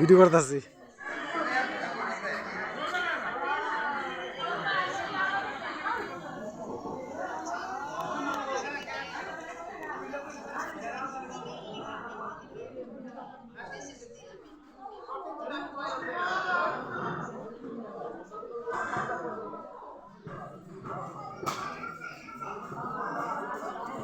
Video করতেছি।